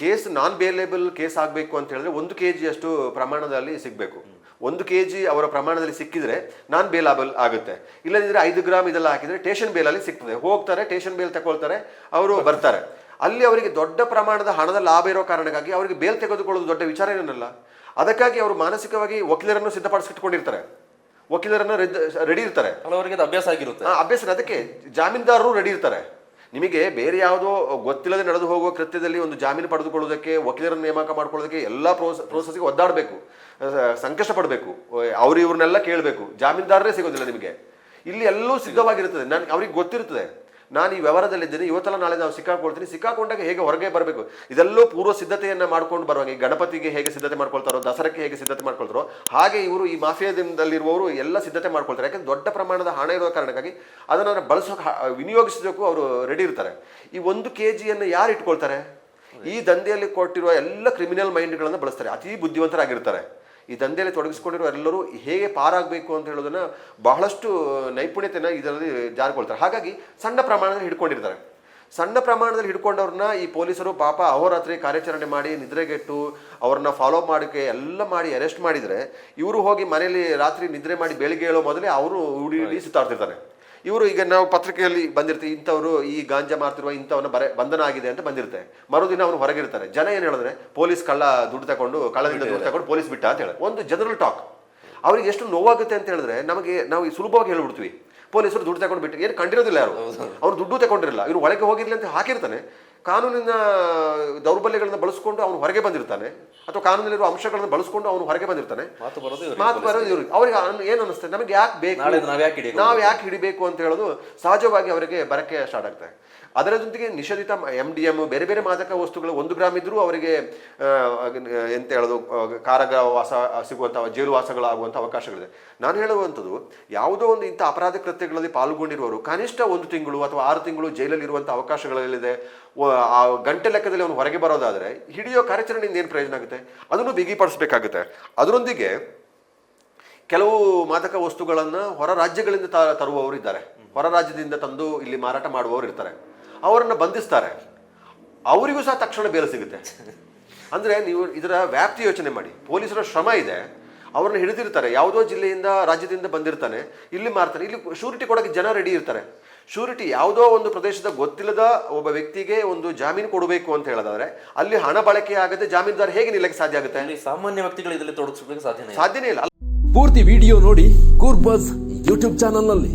Case ನಾನ್ bailable case ಆಗಬೇಕು ಅಂತ ಹೇಳಿದ್ರೆ ಒಂದು ಕೆ ಅಷ್ಟು ಪ್ರಮಾಣದಲ್ಲಿ ಸಿಗಬೇಕು. ಒಂದು ಕೆ ಜಿ ಅವರ ಪ್ರಮಾಣದಲ್ಲಿ ಸಿಕ್ಕಿದ್ರೆ ನಾನ್ ಬೇಲಾಬಲ್ ಆಗುತ್ತೆ. ಇಲ್ಲದಿದ್ದರೆ ಐದು ಗ್ರಾಮ್ ಇದೆಲ್ಲ ಹಾಕಿದ್ರೆ ಟೇಷನ್ ಬೇಲಲ್ಲಿ ಸಿಗ್ತದೆ. ಹೋಗ್ತಾರೆ ಟೇಷನ್ ಬೇಲ್ ತಗೊಳ್ತಾರೆ ಅವರು ಬರ್ತಾರೆ. ಅಲ್ಲಿ ಅವರಿಗೆ ದೊಡ್ಡ ಪ್ರಮಾಣದ ಹಣದ ಲಾಭ ಇರೋ ಕಾರಣಕ್ಕಾಗಿ ಅವರಿಗೆ ಬೇಲ್ ತೆಗೆದುಕೊಳ್ಳೋದು ದೊಡ್ಡ ವಿಚಾರ ಏನಲ್ಲ ಅದಕ್ಕಾಗಿ ಅವರು ಮಾನಸಿಕವಾಗಿ ವಕೀಲರನ್ನು ಸಿದ್ಧಪಡಿಸಿಟ್ಕೊಂಡಿರ್ತಾರೆ. ವಕೀಲರನ್ನು ರೆಡಿ ಇರ್ತಾರೆ. ಅವರಿಗೆ ಅದು ಅಭ್ಯಾಸ ಆಗಿರುತ್ತೆ. ಅಭ್ಯಾಸ ಅದಕ್ಕೆ ಜಾಮೀನ್ದಾರರು ರೆಡಿ ಇರ್ತಾರೆ. ನಿಮಗೆ ಬೇರೆ ಯಾವುದೋ ಗೊತ್ತಿಲ್ಲದೆ ನಡೆದು ಹೋಗುವ ಕೃತ್ಯದಲ್ಲಿ ಒಂದು ಜಾಮೀನು ಪಡೆದುಕೊಳ್ಳೋದಕ್ಕೆ ವಕೀಲರನ್ನು ನೇಮಕ ಮಾಡ್ಕೊಳ್ಳೋದಕ್ಕೆ ಎಲ್ಲ ಪ್ರೋಸ್ ಪ್ರೋಸೆಸ್ಗೆ ಒದ್ದಾಡಬೇಕು. ಸಂಕಷ್ಟ ಪಡಬೇಕು. ಅವ್ರು ಇವ್ರನ್ನೆಲ್ಲ ಕೇಳಬೇಕು. ಜಾಮೀನ್ದಾರರೇ ಸಿಗೋದಿಲ್ಲ ನಿಮಗೆ. ಇಲ್ಲಿ ಎಲ್ಲೂ ಸಿದ್ಧವಾಗಿರುತ್ತದೆ. ನಾನು ಅವ್ರಿಗೆ ಗೊತ್ತಿರ್ತದೆ ನಾನು ಈ ವ್ಯವಹಾರದಲ್ಲಿದ್ದೀನಿ, ಇವತ್ತಲ್ಲ ನಾಳೆ ನಾವು ಸಿಕ್ಕಾಕೊಳ್ತೀನಿ. ಸಿಕ್ಕಾಕೊಂಡಾಗ ಹೇಗೆ ಹೊರಗೆ ಬರಬೇಕು? ಇದೆಲ್ಲೂ ಪೂರ್ವ ಸಿದ್ಧತೆಯನ್ನು ಮಾಡ್ಕೊಂಡು ಬರುವಾಗ ಗಣಪತಿಗೆ ಹೇಗೆ ಸಿದ್ಧತೆ ಮಾಡ್ಕೊಳ್ತಾರೋ, ದಸರಕ್ಕೆ ಹೇಗೆ ಸಿದ್ಧತೆ ಮಾಡ್ಕೊಳ್ತಾರೋ, ಹಾಗೆ ಇವರು ಈ ಮಾಫಿಯಾದಿಂದಲ್ಲಿರುವವರು ಎಲ್ಲ ಸಿದ್ಧತೆ ಮಾಡ್ಕೊಳ್ತಾರೆ. ಯಾಕಂದ್ರೆ ದೊಡ್ಡ ಪ್ರಮಾಣದ ಹಣ ಇರೋ ಕಾರಣಕ್ಕಾಗಿ ಅದನ್ನು ಬಳಸೋಕೆ ವಿನಿಯೋಗಿಸೋದಕ್ಕೂ ಅವರು ರೆಡಿ ಇರ್ತಾರೆ. ಈ ಒಂದು ಕೆ ಜಿಯನ್ನು ಯಾರು ಇಟ್ಕೊಳ್ತಾರೆ? ಈ ದಂಧೆಯಲ್ಲಿ ಕೊಟ್ಟಿರುವ ಎಲ್ಲ ಕ್ರಿಮಿನಲ್ ಮೈಂಡ್ಗಳನ್ನು ಬಳಸ್ತಾರೆ. ಅತಿ ಬುದ್ಧಿವಂತರಾಗಿರ್ತಾರೆ. ಈ ದಂಧೆಯಲ್ಲಿ ತೊಡಗಿಸ್ಕೊಂಡಿರೋ ಎಲ್ಲರೂ ಹೇಗೆ ಪಾರಾಗಬೇಕು ಅಂತ ಹೇಳೋದನ್ನು ಬಹಳಷ್ಟು ನೈಪುಣ್ಯತೆಯನ್ನು ಇದರಲ್ಲಿ ಜಾರಿಕೊಳ್ತಾರೆ. ಹಾಗಾಗಿ ಸಣ್ಣ ಪ್ರಮಾಣದಲ್ಲಿ ಹಿಡ್ಕೊಂಡಿರ್ತಾರೆ. ಸಣ್ಣ ಪ್ರಮಾಣದಲ್ಲಿ ಹಿಡ್ಕೊಂಡವ್ರನ್ನ ಈ ಪೊಲೀಸರು ಪಾಪ ಅಹೋರಾತ್ರಿ ಕಾರ್ಯಾಚರಣೆ ಮಾಡಿ ನಿದ್ರೆಗೆಟ್ಟು ಅವ್ರನ್ನ ಫಾಲೋ ಮಾಡೋಕ್ಕೆ ಎಲ್ಲ ಮಾಡಿ ಅರೆಸ್ಟ್ ಮಾಡಿದರೆ ಇವರು ಹೋಗಿ ಮನೆಯಲ್ಲಿ ರಾತ್ರಿ ನಿದ್ರೆ ಮಾಡಿ ಬೆಳಿಗ್ಗೆ ಹೇಳೋ ಮೊದಲೇ ಅವರು ಉಡಿ ಸುತ್ತಾಡ್ತಿರ್ತಾರೆ. ಇವರು ಈಗ ನಾವು ಪತ್ರಿಕೆಯಲ್ಲಿ ಬಂದಿರ್ತೀವಿ ಇಂಥವರು ಈ ಗಾಂಜಾ ಮಾರ್ತಿರುವ ಇಂಥವನ್ನ ಬರೆ ಬಂಧನ ಆಗಿದೆ ಅಂತ ಬಂದಿರುತ್ತೆ. ಮರುದಿನ ಅವನು ಹೊರಗಿರ್ತಾರೆ. ಜನ ಏನು ಹೇಳಿದ್ರೆ ಪೊಲೀಸ್ ಕಳ್ಳ ದುಡ್ಡು ತಗೊಂಡು ಕಳ್ಳದಿಂದ ದುಡ್ಡು ತಗೊಂಡು ಪೊಲೀಸ್ ಬಿಟ್ಟ ಅಂತ ಹೇಳಿ ಒಂದು ಜನರಲ್ ಟಾಕ್ ಅವ್ರಿಗೆ ಎಷ್ಟು ನೋವಾಗುತ್ತೆ ಅಂತ ಹೇಳಿದ್ರೆ ನಮಗೆ ನಾವು ಸುಲಭವಾಗಿ ಹೇಳ್ಬಿಡ್ತೀವಿ. ಪೊಲೀಸರು ದುಡ್ಡು ತಗೊಂಡು ಬಿಟ್ಟು ಏನು ಕಂಡಿರೋದಿಲ್ಲ ಯಾರು? ಅವ್ರು ದುಡ್ಡು ತಗೊಂಡಿರಲ್ಲ. ಇವ್ರು ಒಳಗೆ ಹೋಗಿರ್ಲಿ ಅಂತ ಹಾಕಿರ್ತಾನೆ. ಕಾನೂನಿನ ದೌರ್ಬಲ್ಯಗಳನ್ನು ಬಳಸಿಕೊಂಡು ಅವನು ಹೊರಗೆ ಬಂದಿರ್ತಾನೆ ಅಥವಾ ಕಾನೂನಲ್ಲಿರುವ ಅಂಶಗಳನ್ನು ಬಳಸ್ಕೊಂಡು ಅವನು ಹೊರಗೆ ಬಂದಿರ್ತಾನೆ. ಮಾತು ಬರೋದು ಮಾತು ಬರೋದು ಇವ್ರಿಗೆ. ಅವ್ರಿಗೆ ಏನು ಅನಿಸ್ತದೆ ನಮಗೆ ಯಾಕೆ ಬೇಕು? ನಾವ್ ಯಾಕೆ ಹಿಡಿಬೇಕು? ಅಂತ ಹೇಳೋದು ಸಹಜವಾಗಿ ಅವರಿಗೆ ಬರಕ್ಕೆ ಸ್ಟಾರ್ಟ್ ಆಗ್ತದೆ. ಅದರ ಜೊತೆಗೆ ನಿಷೇಧಿತ ಎಂ ಡಿ ಎಂ ಬೇರೆ ಬೇರೆ ಮಾದಕ ವಸ್ತುಗಳು ಒಂದು ಗ್ರಾಮ್ ಇದ್ರೂ ಅವರಿಗೆ ಎಂತ ಹೇಳೋದು ಆ, ಕಾರಾಗೃಹ ವಾಸ ಸಿಗುವಂಥ ಜೈಲು ವಾಸಗಳಾಗುವಂಥ ಅವಕಾಶಗಳಿದೆ. ನಾನು ಹೇಳುವಂಥದ್ದು ಯಾವುದೋ ಒಂದು ಇಂಥ ಅಪರಾಧ ಕೃತ್ಯಗಳಲ್ಲಿ ಪಾಲ್ಗೊಂಡಿರುವವರು ಕನಿಷ್ಠ ಒಂದು ತಿಂಗಳು ಅಥವಾ ಆರು ತಿಂಗಳು ಜೈಲಲ್ಲಿ ಇರುವಂಥ ಅವಕಾಶಗಳಲ್ಲಿದೆ. ಆ ಗಂಟೆ ಲೆಕ್ಕದಲ್ಲಿ ಅವನು ಹೊರಗೆ ಬರೋದಾದರೆ ಹಿಡಿಯೋ ಕಾರ್ಯಾಚರಣೆಯಿಂದ ಏನು ಪ್ರಯೋಜನ ಆಗುತ್ತೆ? ಅದನ್ನು ಬಿಗಿಪಡಿಸಬೇಕಾಗುತ್ತೆ. ಅದರೊಂದಿಗೆ ಕೆಲವು ಮಾದಕ ವಸ್ತುಗಳನ್ನು ಹೊರ ರಾಜ್ಯಗಳಿಂದ ತರುವವರು ಇದ್ದಾರೆ. ಹೊರ ರಾಜ್ಯದಿಂದ ತಂದು ಇಲ್ಲಿ ಮಾರಾಟ ಮಾಡುವವರು ಇರ್ತಾರೆ. ಅವರನ್ನು ಬಂಧಿಸ್ತಾರೆ. ಅವರಿಗೂ ಸಹ ತಕ್ಷಣ ಬೇಲೆ ಸಿಗುತ್ತೆ. ಅಂದರೆ ನೀವು ಇದರ ವ್ಯಾಪ್ತಿ ಯೋಚನೆ ಮಾಡಿ. ಪೊಲೀಸರ ಶ್ರಮ ಇದೆ. ಅವ್ರನ್ನ ಹಿಡಿದಿರ್ತಾರೆ. ಯಾವುದೋ ಜಿಲ್ಲೆಯಿಂದ ರಾಜ್ಯದಿಂದ ಬಂದಿರ್ತಾನೆ. ಇಲ್ಲಿ ಮಾರ್ತಾನೆ. ಇಲ್ಲಿ ಶೂರಿಟಿ ಕೊಡೋಕೆ ಜನ ರೆಡಿ ಇರ್ತಾರೆ. ಶೂರಿಟಿ ಯಾವುದೋ ಒಂದು ಪ್ರದೇಶದ ಗೊತ್ತಿಲ್ಲದ ಒಬ್ಬ ವ್ಯಕ್ತಿಗೆ ಒಂದು ಜಾಮೀನು ಕೊಡಬೇಕು ಅಂತ ಹೇಳೋದಾದ್ರೆ ಅಲ್ಲಿ ಹಣ ಬಳಕೆ ಆಗದೆ ಜಾಮೀನುದಾರ ಹೇಗೆ ನಿಲ್ಲಕ್ಕೆ ಸಾಧ್ಯ ಆಗುತ್ತೆ? ಇಲ್ಲಿ ಸಾಮಾನ್ಯ ವ್ಯಕ್ತಿಗಳು ಇದರಲ್ಲಿ ತೊಡಗಿಸ್ಬೇಕು ಸಾಧ್ಯನೇ ಇಲ್ಲ. ಸಾಧ್ಯನೇ ಇಲ್ಲ. ಪೂರ್ತಿ ವಿಡಿಯೋ ನೋಡಿ ಕೂರ್ಬಸ್ ಯೂಟ್ಯೂಬ್ ಚಾನಲ್ನಲ್ಲಿ